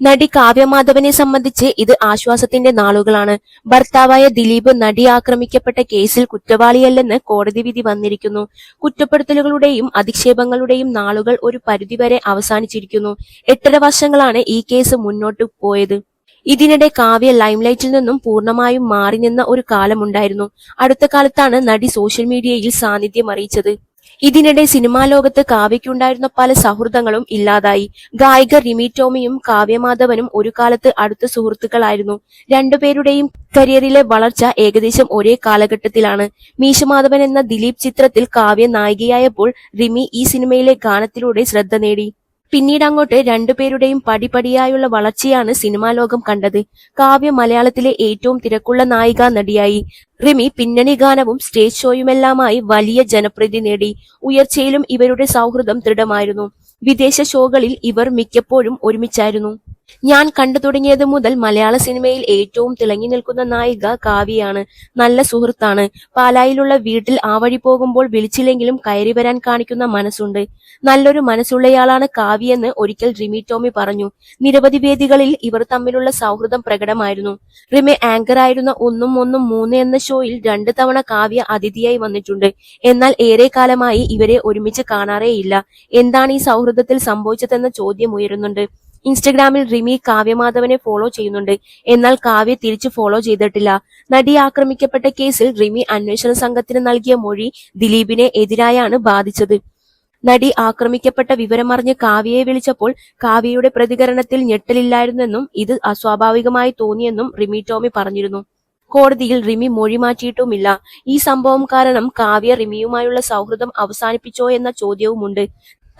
നടി കാവ്യമാധവനെ സംബന്ധിച്ച് ഇത് ആശ്വാസത്തിന്റെ നാളുകളാണ്. ഭർത്താവായ ദിലീപ് നടി ആക്രമിക്കപ്പെട്ട കേസിൽ കുറ്റവാളിയല്ലെന്ന് കോടതി വിധി വന്നിരിക്കുന്നു. കുറ്റപ്പെടുത്തലുകളുടെയും അധിക്ഷേപങ്ങളുടെയും നാളുകൾ ഒരു പരിധിവരെ അവസാനിച്ചിരിക്കുന്നു. എട്ടര വർഷങ്ങളാണ് ഈ കേസ് മുന്നോട്ട് പോയത്. ഇതിനിടെ കാവ്യ ലൈംലൈറ്റിൽ നിന്നും പൂർണമായും മാറി നിന്ന ഒരു കാലമുണ്ടായിരുന്നു. അടുത്ത കാലത്താണ് നടി സോഷ്യൽ മീഡിയയിൽ സാന്നിധ്യം അറിയിച്ചത്. ഇതിനിടെ സിനിമാ ലോകത്ത് കാവ്യയ്ക്കുണ്ടായിരുന്ന പല സൗഹൃദങ്ങളും ഇല്ലാതായി. ഗായിക റിമി ടോമിയും കാവ്യമാധവനും ഒരു കാലത്ത് അടുത്ത സുഹൃത്തുക്കളായിരുന്നു. രണ്ടുപേരുടെയും കരിയറിലെ വളർച്ച ഏകദേശം ഒരേ കാലഘട്ടത്തിലാണ്. മീശമാധവൻ എന്ന ദിലീപ് ചിത്രത്തിൽ കാവ്യ നായികയായപ്പോൾ റിമി ഈ സിനിമയിലെ ഗാനത്തിലൂടെ ശ്രദ്ധ നേടി. പിന്നീട് അങ്ങോട്ട് രണ്ടുപേരുടെയും പടിപടിയായുള്ള വളർച്ചയാണ് സിനിമാ ലോകം കണ്ടത്. കാവ്യ മലയാളത്തിലെ ഏറ്റവും തിരക്കുള്ള നായിക നടിയായി. റിമി പിന്നണി ഗാനവും സ്റ്റേജ് ഷോയുമെല്ലാമായി വലിയ ജനപ്രീതി നേടി. ഉയർച്ചയിലും ഇവരുടെ സൗഹൃദം ദൃഢമായിരുന്നു. വിദേശ ഷോകളിൽ ഇവർ മിക്കപ്പോഴും ഒരുമിച്ചായിരുന്നു. ഞാൻ കണ്ടു തുടങ്ങിയത് മുതൽ മലയാള സിനിമയിൽ ഏറ്റവും തിളങ്ങി നിൽക്കുന്ന നായിക കാവ്യയാണ്. നല്ല സുഹൃത്താണ്. പാലായിലുള്ള വീട്ടിൽ ആ വഴി പോകുമ്പോൾ വിളിച്ചില്ലെങ്കിലും കയറി വരാൻ കാണിക്കുന്ന മനസ്സുണ്ട്. നല്ലൊരു മനസ്സുള്ളയാളാണ് കാവ്യെന്ന് ഒരിക്കൽ റിമി ടോമി പറഞ്ഞു. നിരവധി വേദികളിൽ ഇവർ തമ്മിലുള്ള സൗഹൃദം പ്രകടമായിരുന്നു. റിമി ആങ്കർ ആയിരുന്ന ഒന്നും ഒന്നും മൂന്ന് എന്ന ഷോയിൽ രണ്ടു തവണ കാവ്യ അതിഥിയായി വന്നിട്ടുണ്ട്. എന്നാൽ ഏറെ കാലമായി ഇവരെ ഒരുമിച്ച് കാണാറേയില്ല. എന്താണ് ഈ സൗഹൃദത്തിൽ സംഭവിച്ചതെന്ന ചോദ്യം ഉയരുന്നുണ്ട്. ഇൻസ്റ്റഗ്രാമിൽ റിമി കാവ്യമാധവനെ ഫോളോ ചെയ്യുന്നുണ്ട്. എന്നാൽ കാവ്യ തിരിച്ചു ഫോളോ ചെയ്തിട്ടില്ല. നടി ആക്രമിക്കപ്പെട്ട കേസിൽ റിമി അന്വേഷണ സംഘത്തിന് നൽകിയ മൊഴി ദിലീപിനെ എതിരായാണ് ബാധിച്ചത്. നടി ആക്രമിക്കപ്പെട്ട വിവരമറിഞ്ഞ് കാവ്യയെ വിളിച്ചപ്പോൾ കാവ്യയുടെ പ്രതികരണത്തിൽ ഞെട്ടലില്ലായിരുന്നെന്നും ഇത് അസ്വാഭാവികമായി തോന്നിയെന്നും റിമി ടോമി പറഞ്ഞിരുന്നു. കോടതിയിൽ റിമി മൊഴി മാറ്റിയിട്ടുമില്ല. ഈ സംഭവം കാരണം കാവ്യ റിമിയുമായുള്ള സൗഹൃദം അവസാനിപ്പിച്ചോ എന്ന ചോദ്യവുമുണ്ട്.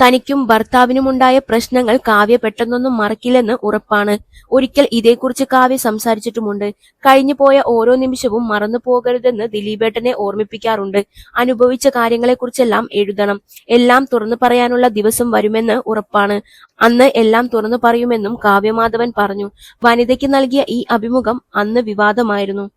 തനിക്കും ഭർത്താവിനുമുണ്ടായ പ്രശ്നങ്ങൾ കാവ്യ പെട്ടെന്നൊന്നും മറക്കില്ലെന്ന് ഉറപ്പാണ്. ഒരിക്കൽ ഇതേക്കുറിച്ച് കാവ്യ സംസാരിച്ചിട്ടുമുണ്ട്. കഴിഞ്ഞു പോയ ഓരോ നിമിഷവും മറന്നു പോകരുതെന്ന് ദിലീപേട്ടനെ ഓർമ്മിപ്പിക്കാറുണ്ട്. അനുഭവിച്ച കാര്യങ്ങളെക്കുറിച്ചെല്ലാം എഴുതണം. എല്ലാം തുറന്നു പറയാനുള്ള ദിവസം വരുമെന്ന് ഉറപ്പാണ്. അന്ന് എല്ലാം തുറന്നു പറയുമെന്നും കാവ്യമാധവൻ പറഞ്ഞു. വനിതയ്ക്ക് നൽകിയ ഈ അഭിമുഖം അന്ന് വിവാദമായിരുന്നു.